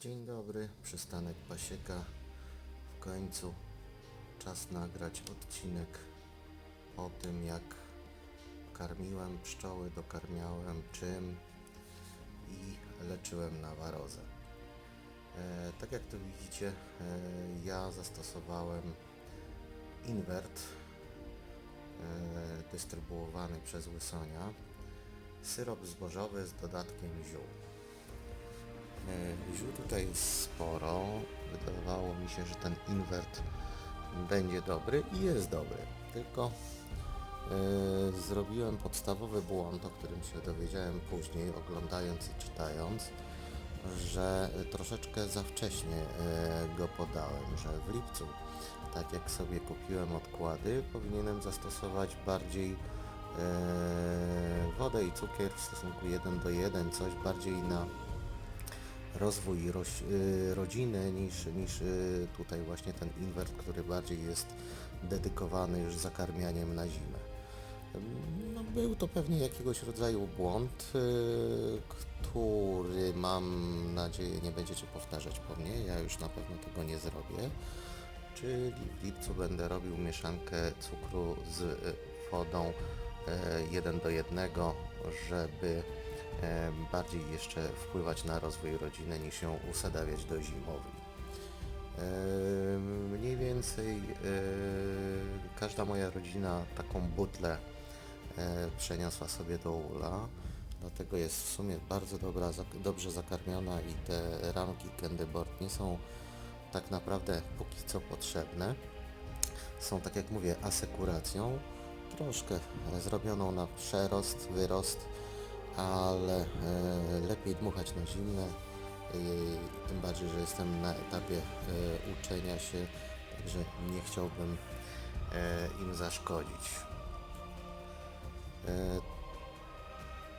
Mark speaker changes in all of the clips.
Speaker 1: Dzień dobry, przystanek Pasieka. W końcu czas nagrać odcinek o tym jak karmiłem pszczoły, dokarmiałem czym i leczyłem na warozę. E, tak jak tu widzicie, e, ja zastosowałem invert e, dystrybuowany przez Łysonia. Syrop zbożowy z dodatkiem ziół. E, Ziół tutaj jest sporo. Wydawało mi się, że ten invert będzie dobry i jest dobry. Tylko e, zrobiłem podstawowy błąd, o którym się dowiedziałem później, oglądając i czytając, że troszeczkę za wcześnie e, go podałem, że w lipcu, tak jak sobie kupiłem odkłady, powinienem zastosować bardziej wodę i cukier w stosunku 1 do 1, coś bardziej na rozwój roś, y, rodziny niż, niż y, tutaj właśnie ten invert, który bardziej jest dedykowany już zakarmianiem na zimę. No, był to pewnie jakiegoś rodzaju błąd, y, który mam nadzieję nie będziecie powtarzać po mnie. Ja już na pewno tego nie zrobię. Czyli w lipcu będę robił mieszankę cukru z wodą 1 do 1, żeby bardziej jeszcze wpływać na rozwój rodziny niż ją usadawiać do zimowej. E, Mniej więcej każda moja rodzina taką butlę e, przeniosła sobie do ula. Dlatego jest w sumie bardzo dobra, dobrze zakarmiona i te ramki Candy Board nie są tak naprawdę póki co potrzebne. Są tak jak mówię asekuracją, troszkę zrobioną na przerost, wyrost, ale e, lepiej dmuchać na zimne, e, tym bardziej, że jestem na etapie e, uczenia się, także nie chciałbym im zaszkodzić.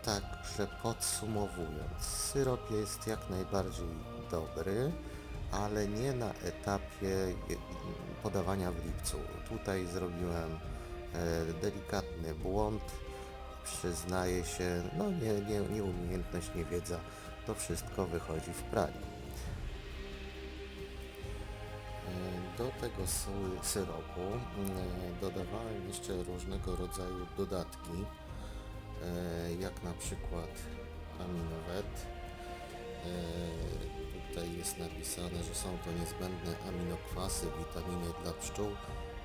Speaker 1: Także podsumowując, syrop jest jak najbardziej dobry, ale nie na etapie podawania w lipcu. Tutaj zrobiłem delikatny błąd, przyznaję się, no nie, nie, nieumiejętność, niewiedza, to wszystko wychodzi w praniu. E, Do tego sy- syropu mm, dodawałem jeszcze różnego rodzaju dodatki, e, jak na przykład aminowet. E, Tutaj jest napisane, że są to niezbędne aminokwasy, witaminy dla pszczół,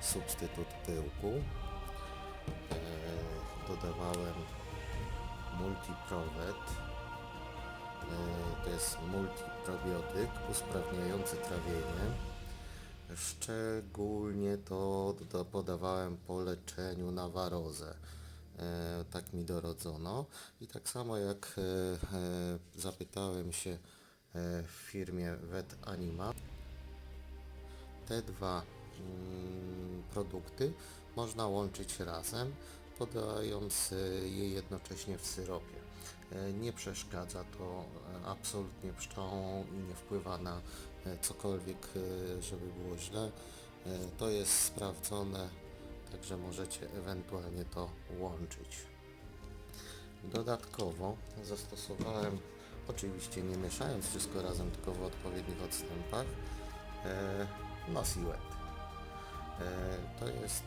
Speaker 1: substytut pyłku. Dodawałem multiprowet. E, To jest multiprobiotyk usprawniający trawienie. Szczególnie to podawałem po leczeniu na warozę. E, tak mi dorodzono. I tak samo jak e, zapytałem się w firmie Vet Anima, te dwa mm, produkty można łączyć razem, podając e, je jednocześnie w syropie. E, Nie przeszkadza to e, absolutnie pszczołom i nie wpływa na cokolwiek, żeby było źle. To jest sprawdzone, także możecie ewentualnie to łączyć. Dodatkowo zastosowałem, oczywiście nie mieszając wszystko razem, tylko w odpowiednich odstępach, e, Nosiwet. E, to jest,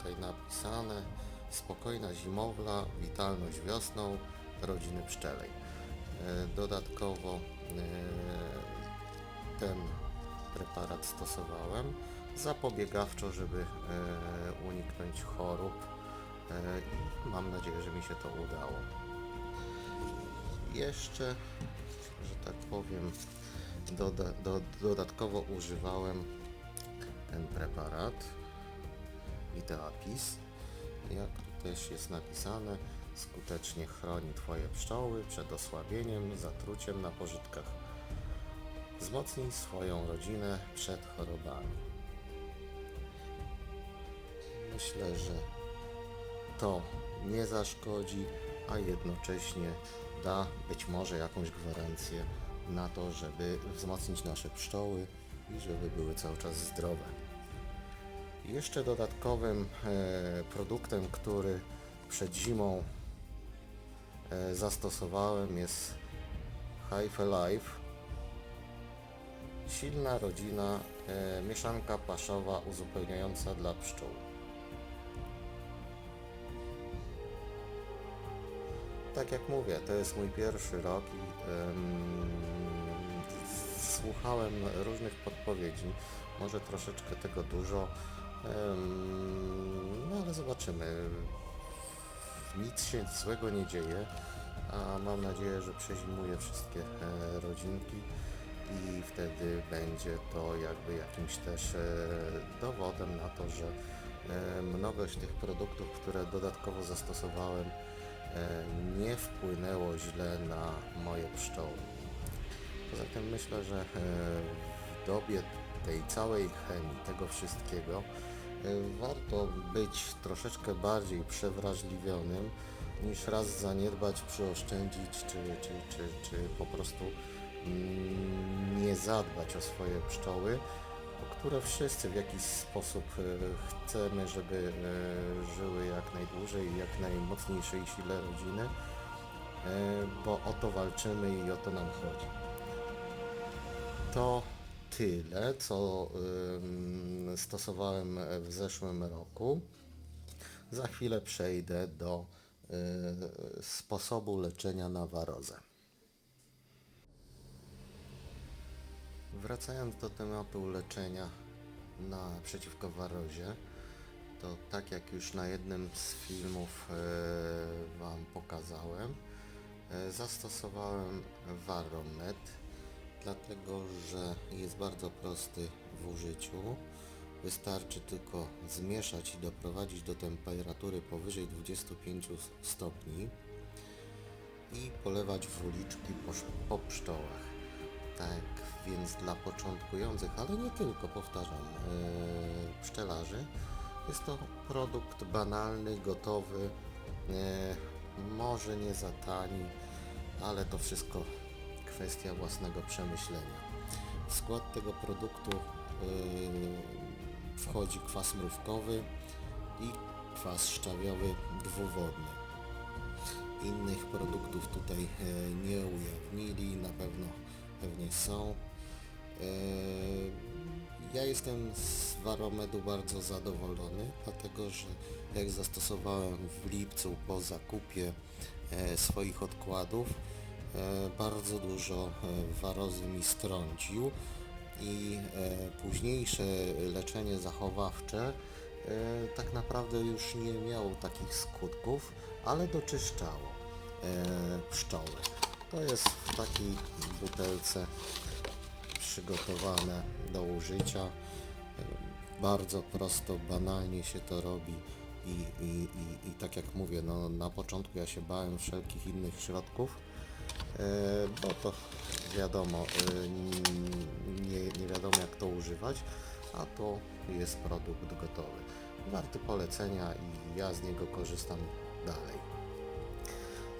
Speaker 1: tutaj napisane, spokojna zimowla, witalność wiosną rodziny pszczelej. E, dodatkowo e, ten preparat stosowałem zapobiegawczo, żeby e, uniknąć chorób i mam nadzieję, że mi się to udało. Jeszcze, że tak powiem, doda, do, dodatkowo używałem ten preparat Viteapis. Jak tu też jest napisane, skutecznie chroni Twoje pszczoły przed osłabieniem, zatruciem na pożytkach. Wzmocnij swoją rodzinę przed chorobami. Myślę, że to nie zaszkodzi, a jednocześnie da być może jakąś gwarancję na to, żeby wzmocnić nasze pszczoły i żeby były cały czas zdrowe. Jeszcze dodatkowym e, produktem, który przed zimą e, zastosowałem jest Hive Alive Silna rodzina, e, mieszanka paszowa uzupełniająca dla pszczół. Tak jak mówię, to jest mój pierwszy rok i em, słuchałem różnych podpowiedzi, może troszeczkę tego dużo, no ale zobaczymy. Nic się złego nie dzieje, a mam nadzieję, że przezimuję wszystkie e, rodzinki i wtedy będzie to jakby jakimś też e, dowodem na to, że e, mnogość tych produktów, które dodatkowo zastosowałem, nie wpłynęło źle na moje pszczoły. Poza tym myślę, że w dobie tej całej chemii, tego wszystkiego, e, warto być troszeczkę bardziej przewrażliwionym niż raz zaniedbać, przyoszczędzić, czy, czy, czy, czy po prostu mm, nie zadbać o swoje pszczoły, o które wszyscy w jakiś sposób e, chcemy, żeby e, żyły jak najdłużej i jak najmocniejszej sile rodziny, bo o to walczymy i o to nam chodzi. To tyle, co stosowałem w zeszłym roku. Za chwilę przejdę do y, sposobu leczenia na warozę. Wracając do tematu leczenia na przeciwko warozie, to tak jak już na jednym z filmów e, Wam pokazałem, e, zastosowałem Varomet, dlatego że jest bardzo prosty w użyciu. Wystarczy tylko zmieszać i doprowadzić do temperatury powyżej 25 stopni i polewać w uliczki po, po pszczołach. Tak więc dla początkujących, ale nie tylko, powtarzam, yy, pszczelarzy, jest to produkt banalny, gotowy, yy, może nie za tani, ale to wszystko kwestia własnego przemyślenia. W skład tego produktu yy, wchodzi kwas mrówkowy i kwas szczawiowy dwuwodny. Innych produktów tutaj e, nie ujawnili, na pewno pewnie są. E, Ja jestem z Waromedu bardzo zadowolony, dlatego że jak zastosowałem w lipcu po zakupie e, swoich odkładów, bardzo dużo e, warozy mi strącił i e, późniejsze leczenie zachowawcze e, tak naprawdę już nie miało takich skutków, ale doczyszczało e, pszczoły. To jest w takiej butelce przygotowane do użycia. E, Bardzo prosto, banalnie się to robi i, i, i, i tak jak mówię, no, na początku ja się bałem wszelkich innych środków, e, bo to wiadomo, e, nie, nie wiadomo jak to używać, a to jest produkt gotowy. Warty polecenia i ja z niego korzystam dalej.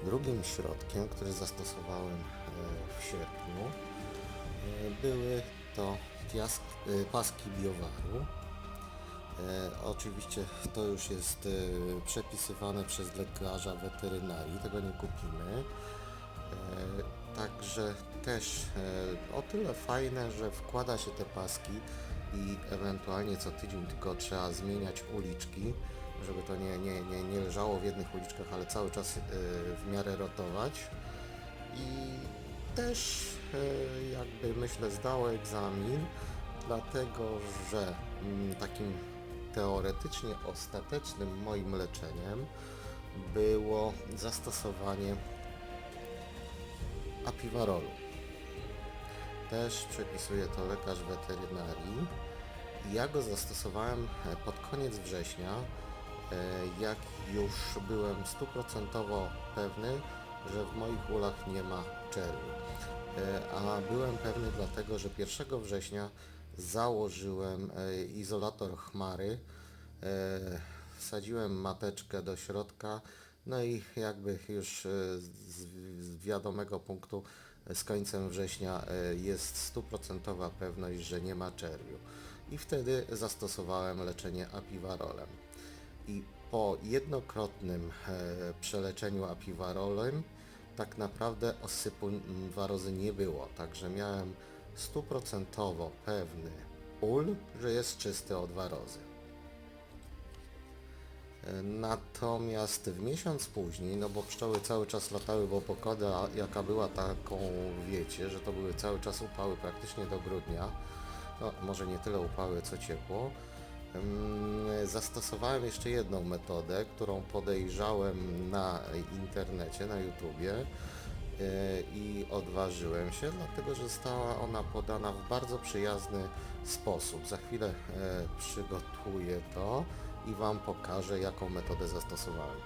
Speaker 1: Drugim środkiem, który zastosowałem e, w sierpniu, e, były to piask, e, paski biowaru. E, oczywiście to już jest e, przepisywane przez lekarza weterynarii, tego nie kupimy. E, Także też e, o tyle fajne, że wkłada się te paski i ewentualnie co tydzień tylko trzeba zmieniać uliczki, żeby to nie, nie, nie, nie leżało w jednych uliczkach, ale cały czas e, w miarę rotować. I też jakby myślę zdało egzamin, dlatego że mm, takim teoretycznie ostatecznym moim leczeniem było zastosowanie apiwarolu. Też przepisuje to lekarz weterynarii. Ja go zastosowałem e, pod koniec września, e, jak już byłem stuprocentowo pewny, że w moich ulach nie ma czerwi. E, A byłem pewny dlatego, że 1 września założyłem izolator chmary, wsadziłem mateczkę do środka, no i jakby już wiadomego punktu e, z końcem września e, jest stuprocentowa pewność, że nie ma czerwiu. I wtedy zastosowałem leczenie apiwarolem. I po jednokrotnym e, przeleczeniu apiwarolem tak naprawdę osypu warozy nie było, także miałem stuprocentowo pewny ul, że jest czysty od warozy. Natomiast w miesiąc później, no bo pszczoły cały czas latały, bo pogoda jaka była taką wiecie, że to były cały czas upały praktycznie do grudnia, no może nie tyle upały co ciepło, Ym, zastosowałem jeszcze jedną metodę, którą podejrzałem na internecie, na YouTubie yy, i odważyłem się, dlatego że została ona podana w bardzo przyjazny sposób. Za chwilę e, przygotuję to i Wam pokażę, jaką metodę zastosowałem.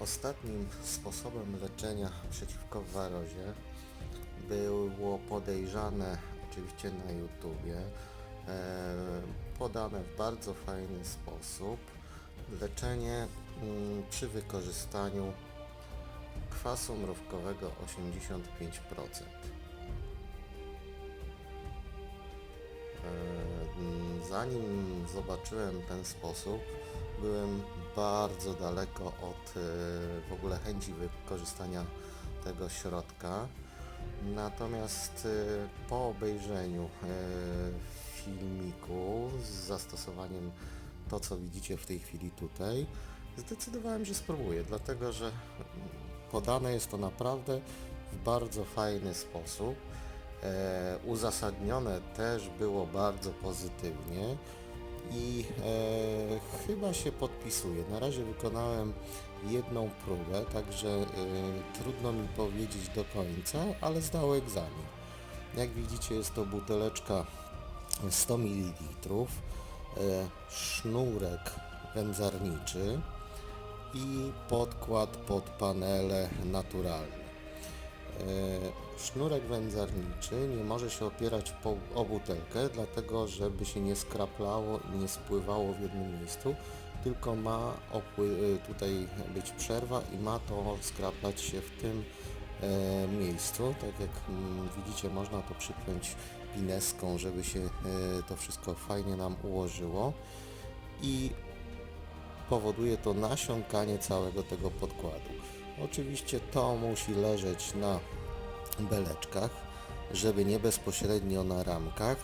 Speaker 1: Ostatnim sposobem leczenia przeciwko warozie było podejrzane oczywiście na YouTubie, e, podane w bardzo fajny sposób. Leczenie mm, przy wykorzystaniu kwasu mrówkowego 85%. E, mm, Zanim zobaczyłem ten sposób, byłem bardzo daleko od e, w ogóle chęci wykorzystania tego środka. Natomiast e, po obejrzeniu e, filmiku z zastosowaniem to, co widzicie w tej chwili tutaj, zdecydowałem, że spróbuję, dlatego że mm, podane jest to naprawdę w bardzo fajny sposób. E, uzasadnione też było bardzo pozytywnie i e, chyba się podpisuje. Na razie wykonałem jedną próbę, także e, trudno mi powiedzieć do końca, ale zdało egzamin. Jak widzicie jest to buteleczka 100 ml, e, sznurek wędzarniczy i podkład pod panele naturalny. Sznurek wędzarniczy nie może się opierać po, o butelkę, dlatego żeby się nie skraplało i nie spływało w jednym miejscu, tylko ma e, tutaj być przerwa i ma to skraplać się w tym e, miejscu. Tak jak mm, widzicie, można to przypiąć pineską, żeby się e, to wszystko fajnie nam ułożyło i powoduje to nasiąkanie całego tego podkładu. Oczywiście to musi leżeć na beleczkach, żeby nie bezpośrednio na ramkach,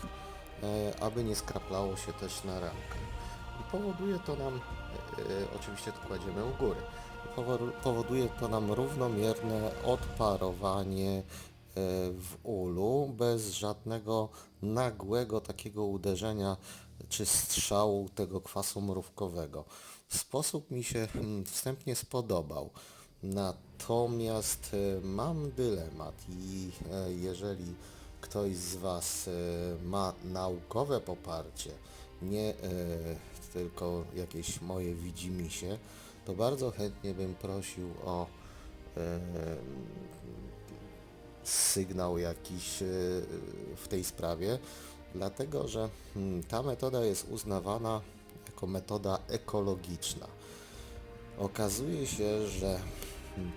Speaker 1: e, aby nie skraplało się też na ramkach. I powoduje to nam, e, oczywiście to kładziemy u góry, Powodu- powoduje to nam równomierne odparowanie e, w ulu bez żadnego nagłego takiego uderzenia czy strzału tego kwasu mrówkowego. Sposób mi się mm, wstępnie spodobał. Natomiast e, mam dylemat i e, jeżeli ktoś z Was e, ma naukowe poparcie, nie tylko jakieś moje widzimisię, to bardzo chętnie bym prosił o sygnał jakiś w tej sprawie, dlatego że mm, ta metoda jest uznawana jako metoda ekologiczna. Okazuje się, że mm,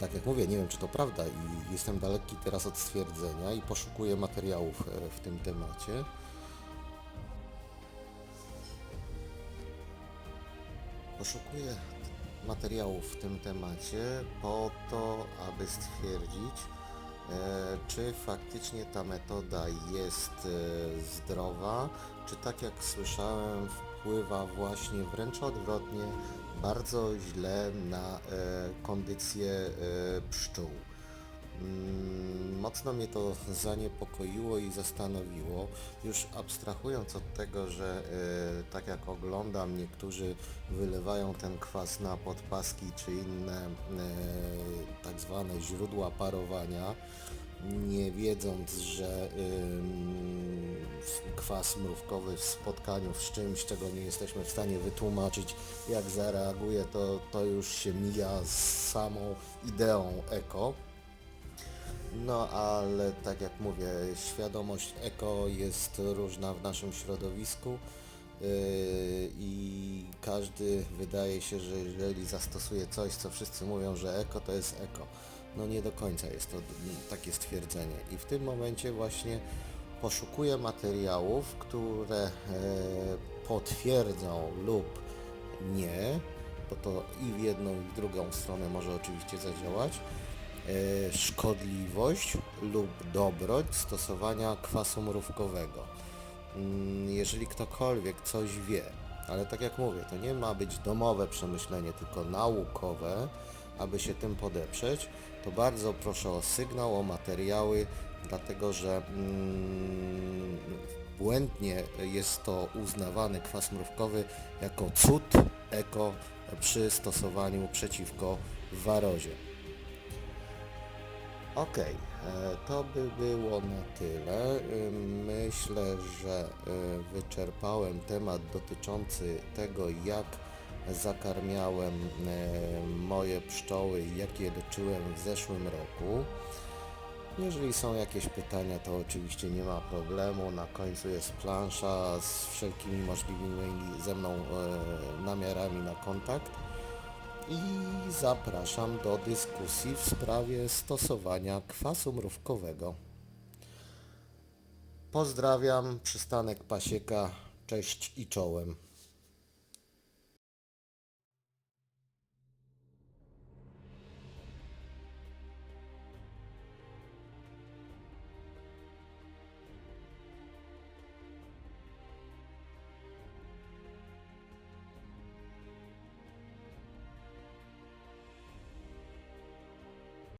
Speaker 1: tak jak mówię, nie wiem czy to prawda i jestem daleki teraz od stwierdzenia i poszukuję materiałów e, w tym temacie. Poszukuję materiałów w tym temacie po to, aby stwierdzić, e, czy faktycznie ta metoda jest e, zdrowa, czy tak jak słyszałem wpływa właśnie wręcz odwrotnie bardzo źle na e, kondycję e, pszczół. Mm, Mocno mnie to zaniepokoiło i zastanowiło, już abstrahując od tego, że e, tak jak oglądam, niektórzy wylewają ten kwas na podpaski czy inne e, tak zwane źródła parowania, nie wiedząc, że kwas mrówkowy w spotkaniu z czymś, czego nie jesteśmy w stanie wytłumaczyć, jak zareaguje, to, to już się mija z samą ideą eko. No ale tak jak mówię, świadomość eko jest różna w naszym środowisku yy, i każdy wydaje się, że jeżeli zastosuje coś, co wszyscy mówią, że eko, to jest eko. No nie do końca jest to takie stwierdzenie. I w tym momencie właśnie poszukuję materiałów, które e, potwierdzą lub nie, bo to i w jedną i w drugą stronę może oczywiście zadziałać, e, szkodliwość lub dobroć stosowania kwasu mrówkowego. Mm, Jeżeli ktokolwiek coś wie, ale tak jak mówię, to nie ma być domowe przemyślenie, tylko naukowe, aby się tym podeprzeć, to bardzo proszę o sygnał, o materiały, dlatego że mm, błędnie jest to uznawany kwas mrówkowy jako cud eko przy stosowaniu przeciwko warozie. Okej, e, to by było na tyle. Ym, Myślę, że y, wyczerpałem temat dotyczący tego, jak zakarmiałem e, moje pszczoły i jak je leczyłem w zeszłym roku. Jeżeli są jakieś pytania, to oczywiście nie ma problemu. Na końcu jest plansza z wszelkimi możliwymi ze mną e, namiarami na kontakt i zapraszam do dyskusji w sprawie stosowania kwasu mrówkowego. Pozdrawiam, przystanek Pasieka, cześć i czołem.